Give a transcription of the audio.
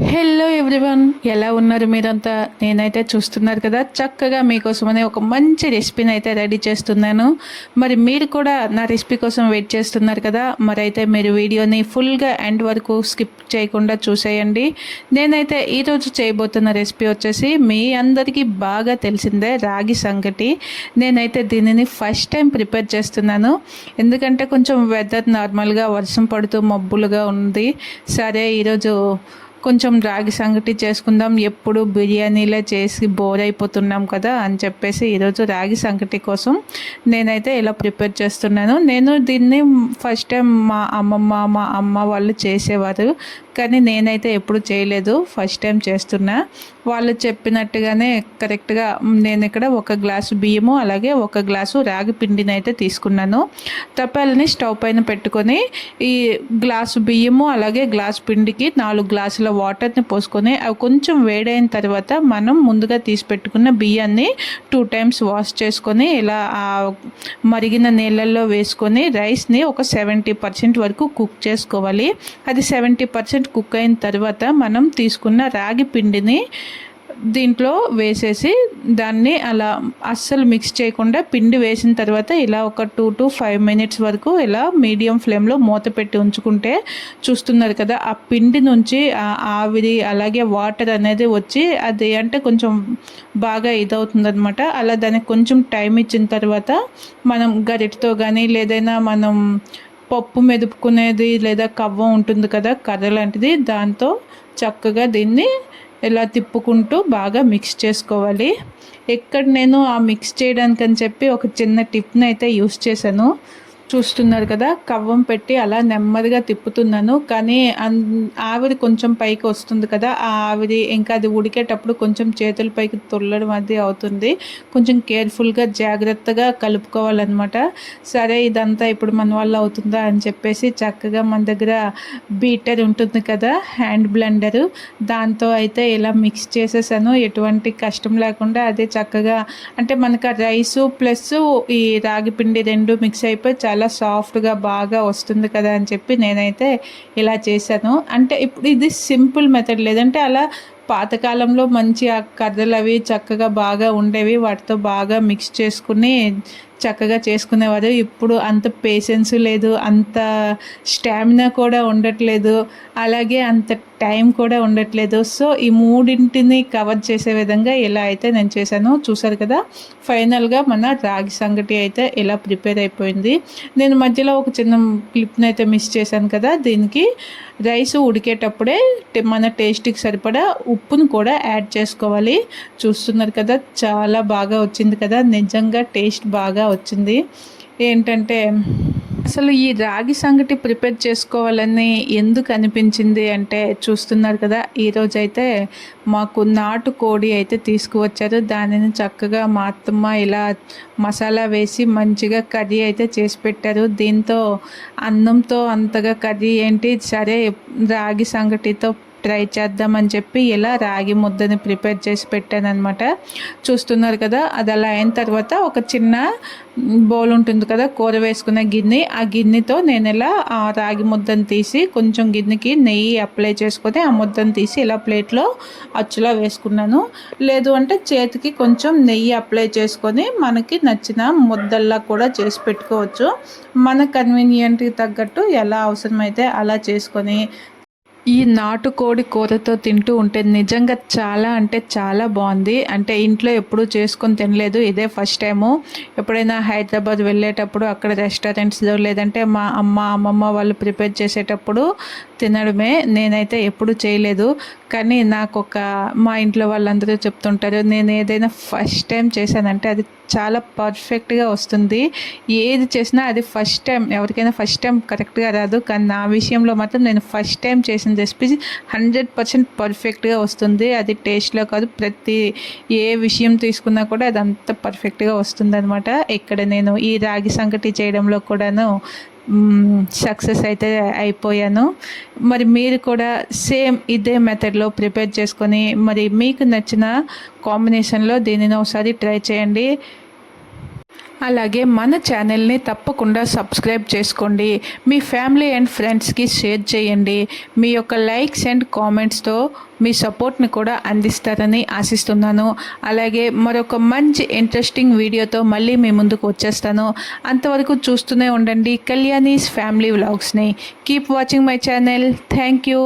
Hello everyone ఎలా ఉన్నారు మీరంతా? నేనైతే చూస్తున్నారు కదా చక్కగా మీకోసమనే ఒక మంచి రెసిపీని అయితే రెడీ చేస్తున్నాను. మరి మీరు కూడా నా రెసిపీ కోసం వెయిట్ చేస్తున్నారు కదా మరి అయితే మీరు వీడియోని ఫుల్గా ఎండ్ వరకు స్కిప్ చేయకుండా చూసేయండి. నేనైతే ఈరోజు చేయబోతున్న రెసిపీ వచ్చేసి మీ అందరికీ బాగా తెలిసిందే రాగి సంగటి. నేనైతే దీనిని ఫస్ట్ టైం ప్రిపేర్ చేస్తున్నాను. ఎందుకంటే కొంచెం వెదర్ నార్మల్గా వర్షం పడుతూ మబ్బులుగా ఉంది. సరే ఈరోజు కొంచెం రాగి సంగటి చేసుకుందాం ఎప్పుడు బిర్యానీలే చేసి బోర్ అయిపోతున్నాం కదా అని చెప్పేసి ఈరోజు రాగి సంగటి కోసం నేనైతే ఇలా ప్రిపేర్ చేస్తున్నాను. నేను దీన్ని ఫస్ట్ టైం మా అమ్మమ్మ మా అమ్మ వాళ్ళు చేసేవారు కానీ నేనైతే ఎప్పుడు చేయలేదు ఫస్ట్ టైం చేస్తున్నా. వాళ్ళు చెప్పినట్టుగానే కరెక్ట్గా నేను ఇక్కడ ఒక గ్లాసు బియ్యము అలాగే ఒక గ్లాసు రాగి పిండిని అయితే తీసుకున్నాను. తప్పాలని స్టవ్ పైన పెట్టుకొని ఈ గ్లాసు బియ్యము అలాగే గ్లాసు పిండికి నాలుగు గ్లాసుల వాటర్ని పోసుకొని అవి కొంచెం వేడైన తర్వాత మనం ముందుగా తీసి పెట్టుకున్న బియ్యాన్ని టూ టైమ్స్ వాష్ చేసుకొని ఇలా మరిగిన నీళ్ళల్లో వేసుకొని రైస్ని ఒక సెవెంటీ పర్సెంట్ వరకు కుక్ చేసుకోవాలి. అది సెవెంటీ పర్సెంట్ కుక్ అయిన తర్వాత మనం తీసుకున్న రాగి పిండిని దీంట్లో వేసేసి దాన్ని అలా అస్సలు మిక్స్ చేయకుండా పిండి వేసిన తర్వాత ఇలా ఒక టూ టు ఫైవ్ మినిట్స్ వరకు ఇలా మీడియం ఫ్లేమ్లో మూత పెట్టి ఉంచుకుంటే చూస్తున్నారు కదా ఆ పిండి నుంచి ఆవిరి అలాగే వాటర్ అనేది వచ్చి అది అంటే కొంచెం బాగా ఇదవుతుంది అనమాట అలా దానికి కొంచెం టైం ఇచ్చిన తర్వాత మనం గరిటతో కానీ లేదైనా మనం పప్పు మెదుపుకునేది లేదా కవ్వం ఉంటుంది కదా కర్ర లాంటిది దాంతో చక్కగా దీన్ని ఇలా తిప్పుకుంటూ బాగా మిక్స్ చేసుకోవాలి. ఇక్కడ నేను ఆ మిక్స్ చేయడానికి అని చెప్పి ఒక చిన్న టిప్ని అయితే యూస్ చేశాను. చూస్తున్నారు కదా కవ్వం పెట్టి అలా నెమ్మదిగా తిప్పుతున్నాను. కానీ ఆవిరి కొంచెం పైకి వస్తుంది కదా ఆ ఆవిరి ఇంకా అది ఉడికేటప్పుడు కొంచెం చేతుల పైకి తొల్లడం అది అవుతుంది. కొంచెం కేర్ఫుల్గా జాగ్రత్తగా కలుపుకోవాలన్నమాట. సరే ఇదంతా ఇప్పుడు మన వల్ల అవుతుందా అని చెప్పేసి చక్కగా మన దగ్గర బీటర్ ఉంటుంది కదా హ్యాండ్ బ్లెండరు. దాంతో అయితే ఇలా మిక్స్ చేసేసాను. ఎటువంటి కష్టం లేకుండా అదే చక్కగా అంటే మనకు ఆ రైసు ప్లస్ ఈ రాగి పిండి రెండు మిక్స్ అయిపోయి చాలా చాలా సాఫ్ట్గా బాగా వస్తుంది కదా అని చెప్పి నేనైతే ఇలా చేశాను. అంటే ఇప్పుడు ఇది సింపుల్ మెథడ్ లేదంటే అలా పాతకాలంలో మంచి ఆ కర్రలు అవి చక్కగా బాగా ఉండేవి వాటితో బాగా మిక్స్ చేసుకుని చక్కగా చేసుకునేవారు. ఇప్పుడు అంత పేషెన్స్ లేదు అంత స్టామినా కూడా ఉండట్లేదు అలాగే అంత టైం కూడా ఉండట్లేదు. సో ఈ మూడింటిని కవర్ చేసే విధంగా ఎలా అయితే నేను చేశాను చూసారు కదా ఫైనల్గా మన రాగి సంగటి అయితే ఇలా ప్రిపేర్ అయిపోయింది. నేను మధ్యలో ఒక చిన్న క్లిప్ని అయితే మిస్ చేశాను కదా దీనికి రైస్ ఉడికేటప్పుడే మన టేస్ట్కి సరిపడా ఉప్పును కూడా యాడ్ చేసుకోవాలి. చూస్తున్నారు కదా చాలా బాగా వచ్చింది కదా నిజంగా టేస్ట్ బాగా వచ్చింది. ఏంటంటే అసలు ఈ రాగి సంగటి ప్రిపేర్ చేసుకోవాలని ఎందుకు అనిపించింది అంటే చూస్తున్నారు కదా ఈరోజు అయితే మాకు నాటు కోడి అయితే తీసుకువచ్చారు. దానిని చక్కగా మా అత్తమ్మ ఇలా మసాలా వేసి మంచిగా కర్రీ అయితే చేసి పెట్టారు. దీంతో అన్నంతో అంతగా కర్రీ ఏంటి? సరే రాగి సంగటితో ట్రై చేద్దామని చెప్పి ఇలా రాగి ముద్దని ప్రిపేర్ చేసి పెట్టాను అనమాట చూస్తున్నారు కదా అది అలా అయిన తర్వాత ఒక చిన్న బౌల్ ఉంటుంది కదా కూర వేసుకునే గిన్నె. ఆ గిన్నెతో నేను ఇలా ఆ రాగి ముద్దను తీసి కొంచెం గిన్నెకి నెయ్యి అప్లై చేసుకొని ఆ ముద్దను తీసి ఇలా ప్లేట్లో అచ్చులా వేసుకున్నాను. లేదు అంటే చేతికి కొంచెం నెయ్యి అప్లై చేసుకొని మనకి నచ్చిన ముద్దల్లా కూడా చేసి పెట్టుకోవచ్చు. మన కన్వీనియంట్కి తగ్గట్టు ఎలా అవసరమైతే అలా చేసుకొని ఈ నాటుకోడి కూరతో తింటూ ఉంటే నిజంగా చాలా అంటే చాలా బాగుంది. అంటే ఇంట్లో ఎప్పుడూ చేసుకొని తినలేదు. ఇదే ఫస్ట్ టైము. ఎప్పుడైనా హైదరాబాద్ వెళ్ళేటప్పుడు అక్కడ రెస్టారెంట్స్లో లేదంటే మా అమ్మ అమ్మమ్మ వాళ్ళు ప్రిపేర్ చేసేటప్పుడు తినడమే. నేనైతే ఎప్పుడు చేయలేదు. కానీ నాకు ఒక మా ఇంట్లో వాళ్ళందరూ చెప్తుంటారు నేను ఏదైనా ఫస్ట్ టైం చేశానంటే అది చాలా పర్ఫెక్ట్గా వస్తుంది. ఏది చేసినా అది ఫస్ట్ టైం ఎవరికైనా ఫస్ట్ టైం కరెక్ట్గా రాదు. కానీ నా విషయంలో మాత్రం నేను ఫస్ట్ టైం చేసిన రెసిపీ హండ్రెడ్ పర్సెంట్ పర్ఫెక్ట్గా వస్తుంది. అది టేస్ట్లో కాదు ప్రతి ఏ విషయం తీసుకున్నా కూడా అది అంత పర్ఫెక్ట్గా వస్తుంది అనమాట ఇక్కడ నేను ఈ రాగి సంగటి చేయడంలో కూడాను సక్సెస్ అయితే అయిపోయాను. మరి మీరు కూడా సేమ్ ఇదే మెథడ్లో ప్రిపేర్ చేసుకొని మరి మీకు నచ్చిన కాంబినేషన్లో దీనిని ఒకసారి ట్రై చేయండి. అలాగే మన ఛానల్ని తప్పకుండా సబ్స్క్రైబ్ చేసుకోండి. మీ ఫ్యామిలీ అండ్ ఫ్రెండ్స్కి షేర్ చేయండి. మీ యొక్క లైక్స్ అండ్ కామెంట్స్తో మీ సపోర్ట్ని కూడా అందిస్తారని ఆశిస్తున్నాను. అలాగే మరొక మంచి ఇంట్రెస్టింగ్ వీడియోతో మళ్ళీ మీ ముందుకు వచ్చేస్తాను. అంతవరకు చూస్తూనే ఉండండి Kalyani's family వ్లాగ్స్ని. Keep watching my channel. Thank you.